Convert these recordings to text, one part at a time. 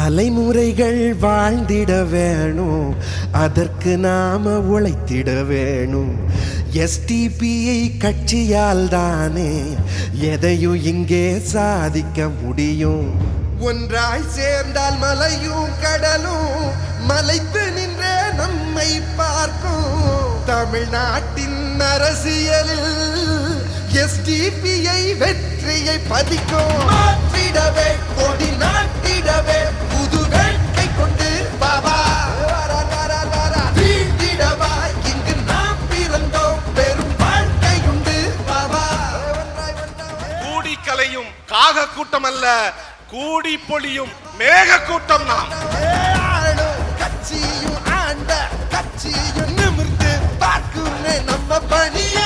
தலைமுறைகள் வாழ்ந்திட வேணும். அதற்கு நாம உழைத்திட வேணும். எஸ்டிபிஐ கட்சியால் தானே எதையும் இங்கே சாதிக்க முடியும். ஒன்றாய் சேர்ந்தால் மலையும் கடலும் மலைத்து நின்ற நம்மை பார்க்கும். தமிழ்நாட்டின் அரசியலில் எஸ்டிபிஐ வெற்றியை பதிக்கும். மாற்றிடவே கொடி நாட்டிடவே. காக கூட்டம் அல்ல கூடி பொழியும் மேக கூட்டம் நாம் கட்சியும் ஆண்ட கட்சியும் நிமிர்ந்து பார்க்குமே நம்ம பணிய.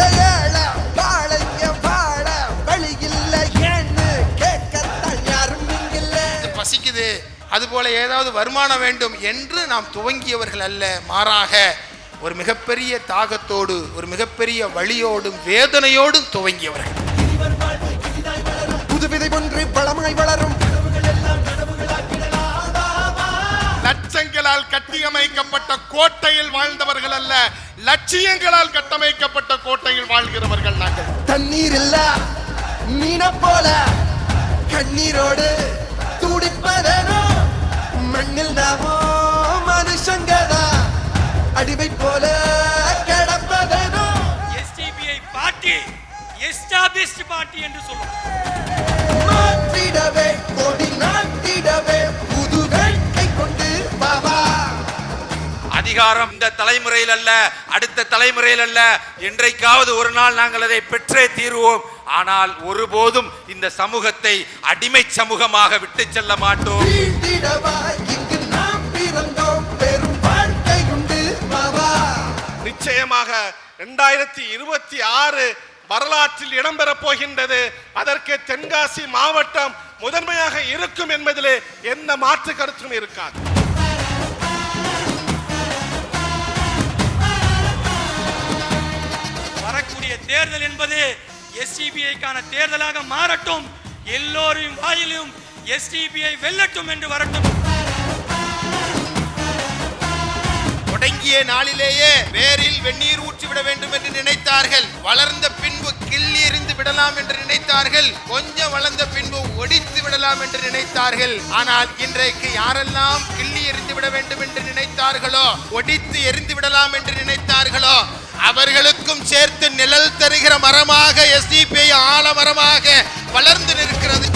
ஏழ வாழைங்க வாழ வழி இல்ல ஏன்னு கேட்கத்தான் யாரும் இங்கில்ல. பசிக்குது. அதுபோல ஏதாவது வருமானம் வேண்டும் என்று நாம் துவங்கியவர்கள் அல்ல. மாறாக ஒரு மிகப்பெரிய தாகத்தோடு ஒரு மிகப்பெரிய வழியோடும் வேதனையோடும் துவங்கியவர்கள். ஒன்று பழமாய் வளரும். லட்சங்களால் கட்டியமைக்கப்பட்ட கோட்டையில் வாழ்ந்தவர்கள் அல்ல லட்சியங்களால் கட்டமைக்கப்பட்ட கோட்டையில் வாழ்கிறவர்கள் நாங்கள். தண்ணீர் இல்ல மீன போல கண்ணீரோடு துடிப்பதனோ மண்ணில் நாமோ மனுஷங்கதா அடிமை போல கிடப்பதனோ. எஸ்டிபிஐ பார்ட்டி எஸ்டாபிஷ்ட் பார்ட்டி என்று சொல்லும் அதிகாரம் இந்த தலைமுறையில் அல்ல அடுத்த தலைமுறையில் அல்ல என்றைக்காவது ஒரு நாள் நாங்கள் அதை பெற்றே தீருவோம். ஆனால் ஒருபோதும் இந்த சமூகத்தை அடிமை சமூகமாக விட்டு செல்ல மாட்டோம். நிச்சயமாக இரண்டாயிரத்தி இருபத்தி ஆறு வரலாற்றில் இடம்பெறப் போகின்றது. அதற்கு தென்காசி மாவட்டம் முதன்மையாக இருக்கும் என்பதிலே எந்த மாற்று கருத்தும் இருக்காது. தேர்தல் என்பது எஸ்டிபிஐக்கான தேர்தலாக மாறட்டும். எல்லோரையும் வாயிலும் எஸ்டிபிஐ வெல்லட்டும் என்று வரட்டும். தொடங்கிய நாளிலேயே வேரில் வெந்நீர் ஊற்றிவிட வேண்டும் என்று நினைத்தார்கள். வளர்ந்த பின்பு கிள்ளி எறிந்து விடலாம் என்று நினைத்தார்கள். கொஞ்சம் வளர்ந்த பின்பு ஒடித்து விடலாம் என்று நினைத்தார்கள். ஆனால் இன்றைக்கு யாரெல்லாம் கிள்ளி எறிந்து விட வேண்டும் என்று நினைத்தார்களோ ஒடித்து எறிந்து விடலாம் என்று நினைத்தார்களோ அவர்களுக்கும் சேர்த்து நிழல் தருகிற மரமாக எஸ்டிபிஐ ஆலமரமாக வளர்ந்து நிற்கிறது.